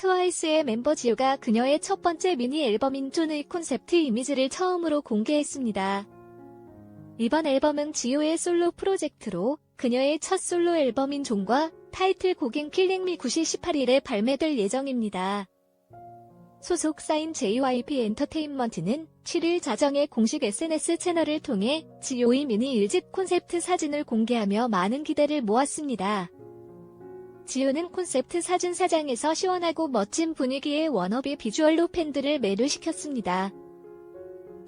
트와이스의 멤버 지우가 그녀의 첫 번째 미니 앨범인 존의 콘셉트 이미지를 처음으로 공개했습니다. 이번 앨범은 지우의 솔로 프로젝트로 그녀의 첫 솔로 앨범인 존과 타이틀 곡인 킬링미 9시 18일에 발매될 예정입니다. 소속사인 JYP 엔터테인먼트는 7일 자정의 공식 SNS 채널을 통해 지오의 미니 1집 콘셉트 사진을 공개하며 많은 기대를 모았습니다. 지우는 콘셉트 사진 사장에서 시원하고 멋진 분위기의 워너비 비주얼로 팬들을 매료시켰습니다.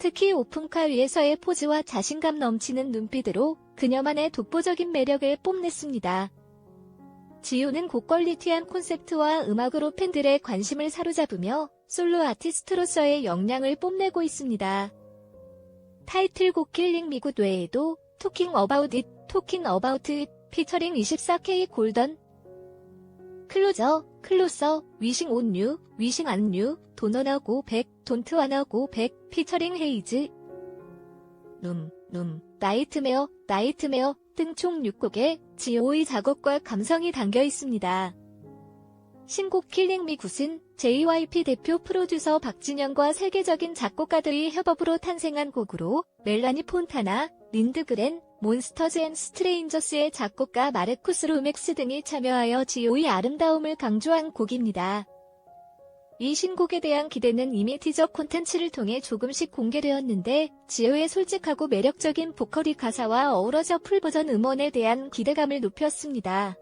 특히 오픈카 위에서의 포즈와 자신감 넘치는 눈빛으로 그녀만의 독보적인 매력을 뽐냈습니다. 지우는 고퀄리티한 콘셉트와 음악으로 팬들의 관심을 사로잡으며 솔로 아티스트로서의 역량을 뽐내고 있습니다. 타이틀곡 킬링 미굿 외에도 토킹 어바웃 잇, 토킹 어바웃 잇, 피처링 24K 골던, 클로저, 클로서, 위싱 온 유, 위싱 안 유, 도너너고 백, 돈트 와너고 백, 피처링 헤이즈, 룸, 룸, 나이트메어, 나이트메어 등총 6곡의 지오의 작업과 감성이 담겨 있습니다. 신곡 킬링 미 굿은 JYP 대표 프로듀서 박진영과 세계적인 작곡가들이 협업으로 탄생한 곡으로 멜라니 폰타나, 린드그렌, 몬스터즈 앤 스트레인저스의 작곡가 마르쿠스 루맥스 등이 참여하여 지오의 아름다움을 강조한 곡입니다. 이 신곡에 대한 기대는 이미 티저 콘텐츠를 통해 조금씩 공개되었는데 지오의 솔직하고 매력적인 보컬이 가사와 어우러져 풀버전 음원에 대한 기대감을 높였습니다.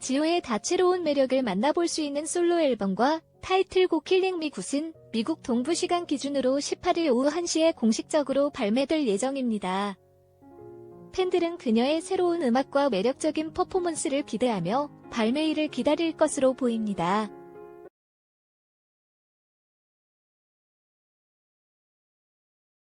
지오의 다채로운 매력을 만나볼 수 있는 솔로 앨범과 타이틀곡 킬링 미 굿은 미국 동부 시간 기준으로 18일 오후 1시에 공식적으로 발매될 예정입니다. 팬들은 그녀의 새로운 음악과 매력적인 퍼포먼스를 기대하며 발매일을 기다릴 것으로 보입니다.